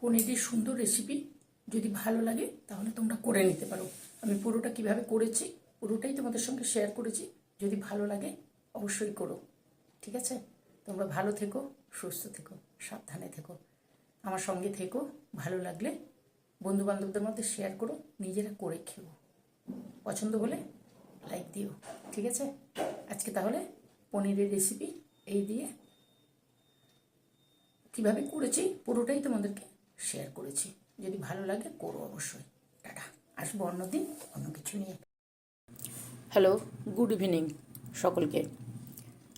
পনিরের সুন্দর রেসিপি যদি ভালো লাগে, তাহলে তোমরা করে নিতে পারো। আমি পুরোটা কীভাবে করেছি, পুরোটাই তোমাদের সঙ্গে শেয়ার করেছি। যদি ভালো লাগে, অবশ্যই করো। ঠিক আছে? তোমরা ভালো থেকো, সুস্থ থেকো, সাবধানে থেকো। আমার সঙ্গে থেকো, ভালো লাগলে বন্ধু বান্ধবদের মধ্যে শেয়ার করো, নিজেরা করে খেও। পছন্দ হলে লাইক দিও। ঠিক আছে? আজকে তাহলে পনিরের রেসিপি এই দিয়ে। কীভাবে করেছি, পুরোটাই তোমাদেরকে শেয়ার করেছি। যদি ভালো লাগে, করো অবশ্যই। টাটা। আসব অন্যদিন, অন্য কিছু নিয়ে। হ্যালো গুড ইভিনিং সকলকে।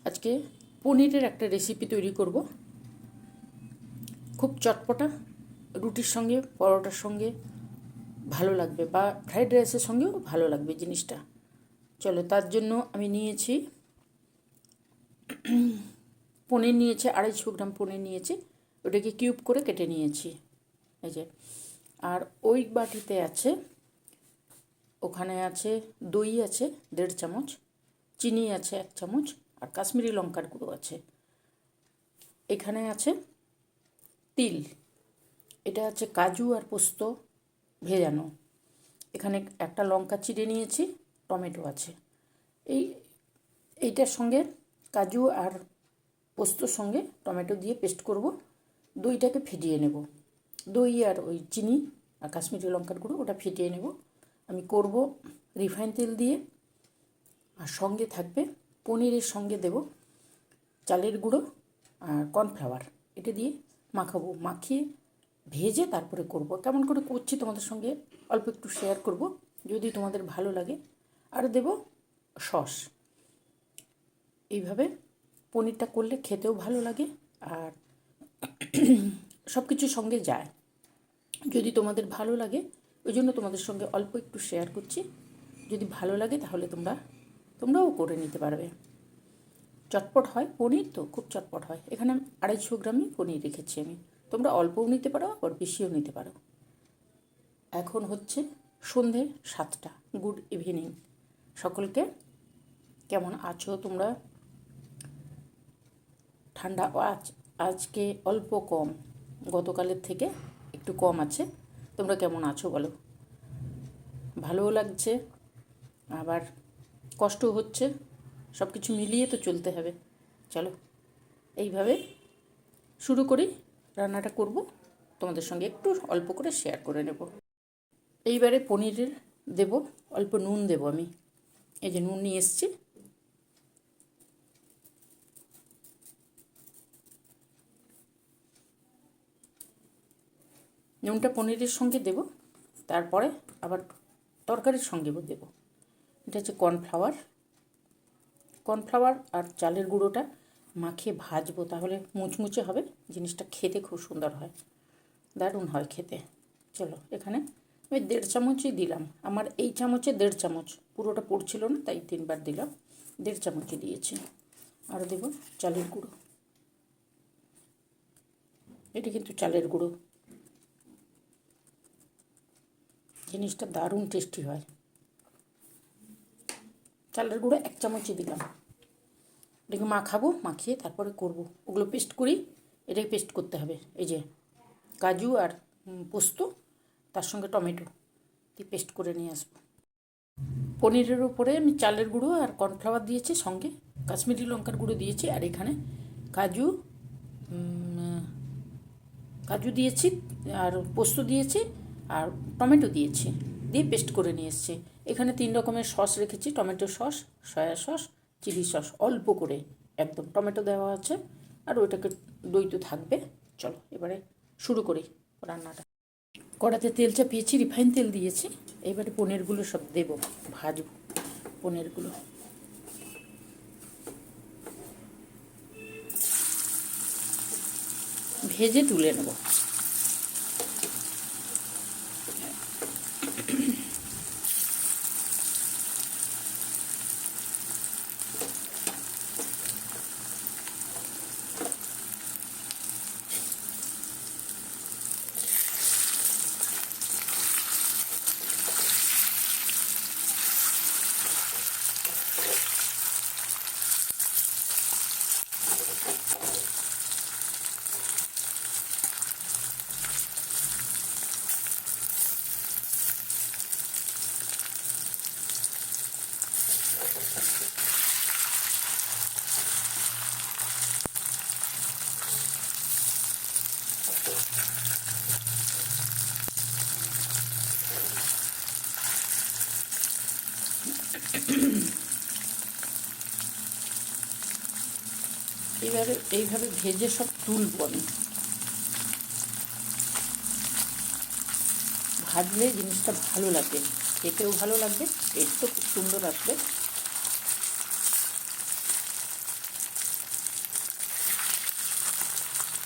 আজকে পনিরের একটা রেসিপি তৈরি করব। খুব চটপটা, রুটির সঙ্গে, পরোটার সঙ্গে ভালো লাগবে বা ফ্রাইড রাইসের সঙ্গেও ভালো লাগবে জিনিসটা। চলো, তার জন্য আমি নিয়েছি, পনির নিয়েছি, আড়াইশো গ্রাম পনির নিয়েছি। ওটাকে কিউব করে কেটে নিয়েছি। এই যে, আর ওই বাটিতে আছে, ওখানে আছে দই আছে দেড় চামচ, চিনি আছে এক চামচ, আর কাশ্মীরি লঙ্কার গুঁড়ো আছে। এখানে আছে তিল, এটা আছে কাজু আর পোস্ত ভেজানো। এখানে একটা লঙ্কা চিড়ে নিয়েছি, টমেটো আছে। এই, এইটার সঙ্গে কাজু আর পোস্তর সঙ্গে টমেটো দিয়ে পেস্ট করব, দইটাকে ফিটিয়ে নেব। দই আর ওই চিনি আর কাশ্মীরি লঙ্কার গুঁড়ো, ওটা ফিটিয়ে নেব। আমি করব রিফাইন তেল দিয়ে। আর সঙ্গে থাকবে পনিরের সঙ্গে দেব চালের গুঁড়ো আর কর্নফ্লাওয়ার। এটা দিয়ে মাখাবো। মাখিয়ে ভেজে তারপরে করব। কেমন করে করছি তোমাদের সঙ্গে অল্প একটু শেয়ার করব, যদি তোমাদের ভালো লাগে। আর দেব সস। এইভাবে পনিরটা করলে খেতেও ভালো লাগে। আর সব কিছুর সঙ্গে যায়। যদি তোমাদের ভালো লাগে, ওই জন্য তোমাদের সঙ্গে অল্প একটু শেয়ার করছি। যদি ভালো লাগে, তাহলে তোমরা, তোমরাও করে নিতে পারবে। চটপট হয়, পনির তো, খুব চটপট হয়। এখানে আড়াইশো গ্রামই পনির রেখেছি আমি। তোমরা অল্পও নিতে পারো, আবার বেশিও নিতে পারো। এখন হচ্ছে সন্ধে সাতটা। গুড ইভিনিং সকলকে কেমন আছো তোমরা? ঠান্ডা আজ, আজকে অল্প কম। গতকালের থেকে একটু কম আছে। তোমরা কেমন আছো বলো? ভালোও লাগছে, আবার কষ্ট হচ্ছে সব কিছু মিলিয়ে তো চলতে হবে। চলো, এইভাবে শুরু করি, রান্নাটা করব, তোমাদের সঙ্গে একটু অল্প করে শেয়ার করে নেব। এইবারে পনিরের দেব, অল্প নুন দেব আমি। এই যে নুন নিয়ে এসছি নুনটা পনিরের সঙ্গে দেব, তারপরে আবার তরকারির সঙ্গে দেব। এটা হচ্ছে কর্নফ্লাওয়ার। কর্নফ্লাওয়ার আর চালের গুঁড়োটা মাখিয়ে ভাজবো, তাহলে মুচমুচে হবে, জিনিসটা খেতে খুব সুন্দর হয়। দারুণ হয় খেতে। চলো, এখানে আমি দেড় চামচই দিলাম। আমার এই চামচে দেড় চামচ, পুরোটা পড়ছিল না, তাই তিনবার দিলাম। দেড় চামচই দিয়েছি। আর দেব চালের গুঁড়ো। এটা কিন্তু চালের গুঁড়ো। জিনিসটা দারুণ টেস্টি হয়। চালের গুঁড়ো এক চামচই দিলাম। এটাকে মাখাবো, মাখিয়ে তারপরে করব। ওগুলো পেস্ট করি, এটাই পেস্ট করতে হবে। এই যে কাজু আর পোস্ত, তার সঙ্গে টমেটো, দিয়ে পেস্ট করে নিয়ে আসব। পনিরের উপরে আমি চালের গুঁড়ো আর কর্নফ্লাওয়ার দিয়েছি সঙ্গে, কাশ্মীরি লঙ্কার গুঁড়ো দিয়েছি আর এখানে কাজু কাজু দিয়েছি আর পোস্ত দিয়েছি। আর টমেটো দিয়েছি, দিয়ে পেস্ট করে নিয়ে এসেছি। এখানে তিন রকমের সস রেখেছি, tomato sauce soya sauce chilli sauce অল্প করে একদম টমেটো দেওয়া আছে। আর ওইটাকে দই তো থাকবে। চলো এবারে শুরু করি রান্নাটা। কড়াতে তেল চাপিয়েছি, রিফাইন তেল দিয়েছি। এবারে পনিরগুলো সব দেব, ভাজবো পনিরগুলো। ভেজে তুলে নেব। এইভাবে এইভাবে ভেজে সব তুলব আমি। ভাজলে জিনিসটা ভালো লাগবে খেতেও ভালো লাগবে, টেস্টও খুব সুন্দর আসবে।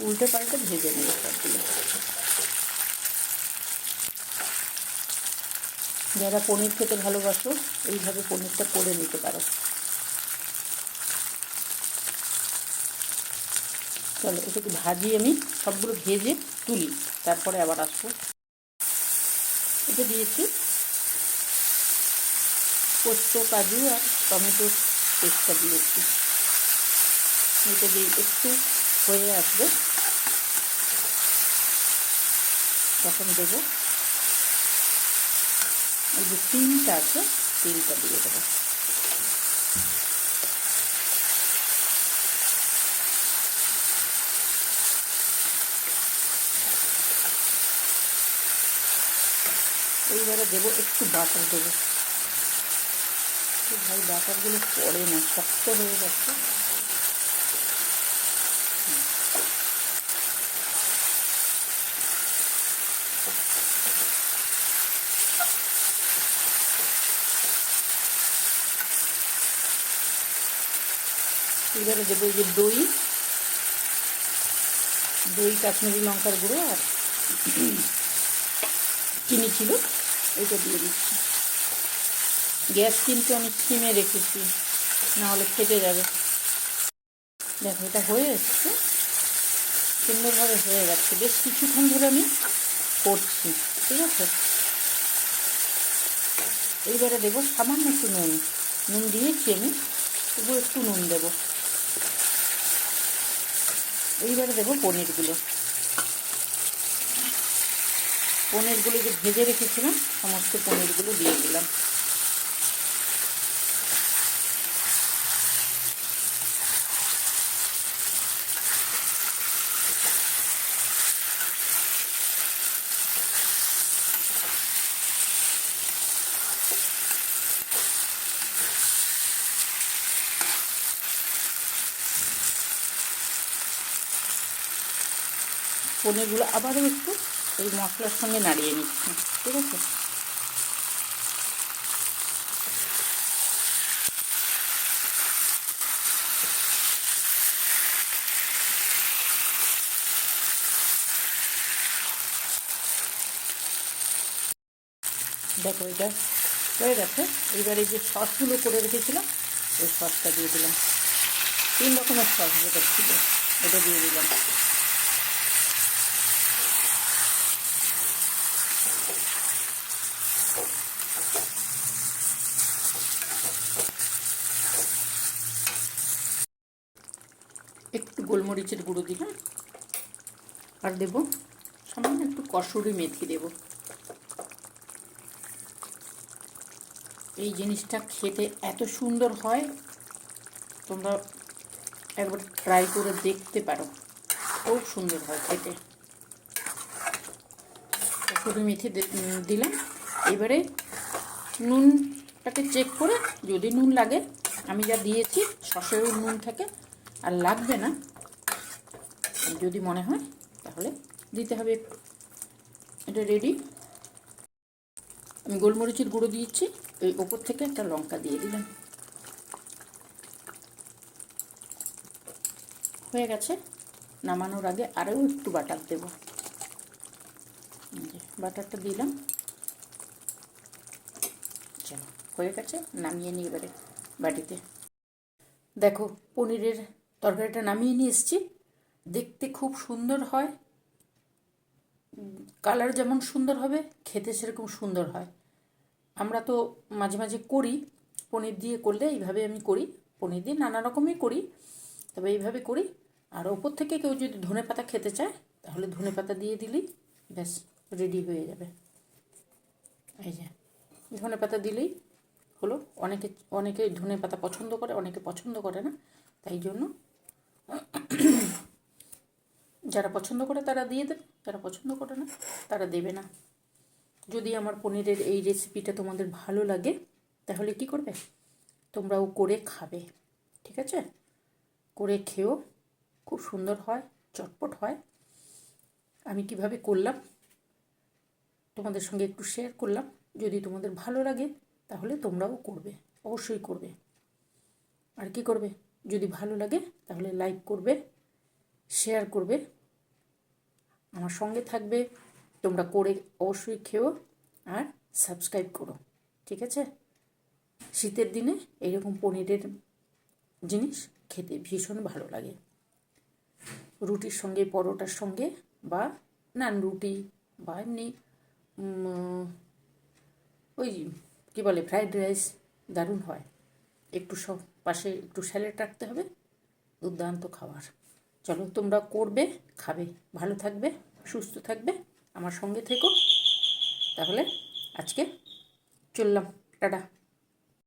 উল্টে পাল্টে ভেজে নেবে সবগুলো। যারা পনির খেতে ভালোবাসো, এইভাবে পনিরটা করে নিতে পারো। চলো, এটাকে ভাজি আমি সবগুলো ভেজে তুলি। তারপরে আবার আসব। এটা দিয়েছি পোস্ত, কাজু আর টমেটোর পেস্টটা দিয়েছি। এটা দিয়ে একটু হয়ে আসবে। তখন দেবো। এই যে তিনটা আছে, তিনটা দিয়ে দেবো। এইবারে দেবো, একটু বাটার দেবো। ভাই, বাটারগুলো পড়ে না, শক্ত হয়ে যাচ্ছে। এবারে দেবো এই যে দই। দই, কাশ্মীরি লঙ্কার গুঁড়ো আর চিনি ছিল। এইটা দিয়ে দিচ্ছি। গ্যাস কিন্তু আমি সিমে রেখেছি, নাহলে ফেটে যাবে। দেখো, এটা হয়ে এসছে। সুন্দরভাবে হয়ে যাচ্ছে বেশ কিছুক্ষণ ধরে আমি করছি, ঠিক আছে? এইবারে দেবো সামান্য একটু নুন। নুন দিয়েছি আমি একটু নুন দেবো। এইবারে দেবো পনিরগুলো। পনিরগুলো যে ভেজে রেখেছিলাম সমস্ত পনিরগুলো দিয়ে দিলাম। পনিরগুলো আবারও একটু এই মশলার সঙ্গে নাড়িয়ে নিচ্ছি, ঠিক আছে? দেখো, এটা হয়ে গেছে। এবার যে সসগুলো করে রেখেছিলাম ওই সসটা দিয়ে দিলাম। তিন রকমের সস যেটা ছিল, ওটা দিয়ে দিলাম একটু গোলমরিচের গুঁড়ো দিলাম আর দেব সামান্য একটু কসুরি মেথি দেব। এই জিনিসটা খেতে এত সুন্দর হয়, তোমরা একবার ট্রাই করে দেখতে পারো। খুব সুন্দর হয় খেতে। কসুরি মেথি দিলাম। এবারে নুনটাকে চেক করে যদি নুন লাগে, আমি যা দিয়েছি সসেরও নুন থাকে, আর লাগবে না যদি মনে হয়, তাহলে দিতে হবে। এটা রেডি আমি গোলমরিচের গুঁড়ো দিয়েছি, এই ওপর থেকে একটা লঙ্কা দিয়ে দিলাম। হয়ে গেছে। নামানোর আগে আরও একটু বাটার দেব। বাটারটা দিলাম। চলো, হয়ে গেছে, নামিয়ে নিই এবারে বাটিতে। দেখো, পনিরের তরকারিটা নামিয়ে নিয়ে এসেছি। দেখতে খুব সুন্দর হয়। কালার যেমন সুন্দর হবে, খেতে সেরকম সুন্দর হয়। আমরা তো মাঝে মাঝে করি, পনির দিয়ে করলে এইভাবে আমি করি, পনির দিয়ে নানা রকমই করি, তবে এইভাবে করি। আর ওপর থেকে কেউ যদি ধনে পাতা খেতে চায়, তাহলে ধনে পাতা দিয়ে দিলেই ব্যাস রেডি হয়ে যাবে। এই যে, ধনে পাতা দিলেই হলো। অনেকে অনেকে ধনে পাতা পছন্দ করে, অনেকে পছন্দ করে না, তাই জন্য যারা পছন্দ করে তারা দিয়ে দেবে, যারা পছন্দ করে না তারা দেবে না। যদি আমার পনিরের এই রেসিপিটা তোমাদের ভালো লাগে, তাহলে কি করবে? তোমরাও করে খাবে, ঠিক আছে? করে খেও খুব সুন্দর হয়, চটপট হয়। আমি কীভাবে করলাম, তোমাদের সঙ্গে একটু শেয়ার করলাম। যদি তোমাদের ভালো লাগে, তাহলে তোমরাও করবে, অবশ্যই করবে। আর কি করবে? যদি ভালো লাগে, তাহলে লাইক করবে শেয়ার করবে। আমার সঙ্গে থাকবে। তোমরা করে অবশ্যই খেও আর সাবস্ক্রাইব করো, ঠিক আছে? শীতের দিনে এইরকম পনিরের জিনিস খেতে ভীষণ ভালো লাগে। রুটির সঙ্গে, পরোটার সঙ্গে বা নান রুটি বা এমনি ওই কী বলে ফ্রাইড রাইস দারুণ হয়। একটু সব পাশে একটু স্যালাড রাখতে হবে, দুর্দান্ত খাবার। চলো তোমরা করবে, খাবে, ভালো থাকবে। সুস্থ থাকবে। আমার সঙ্গে থেকো। তাহলে আজকে চললাম। টাটা।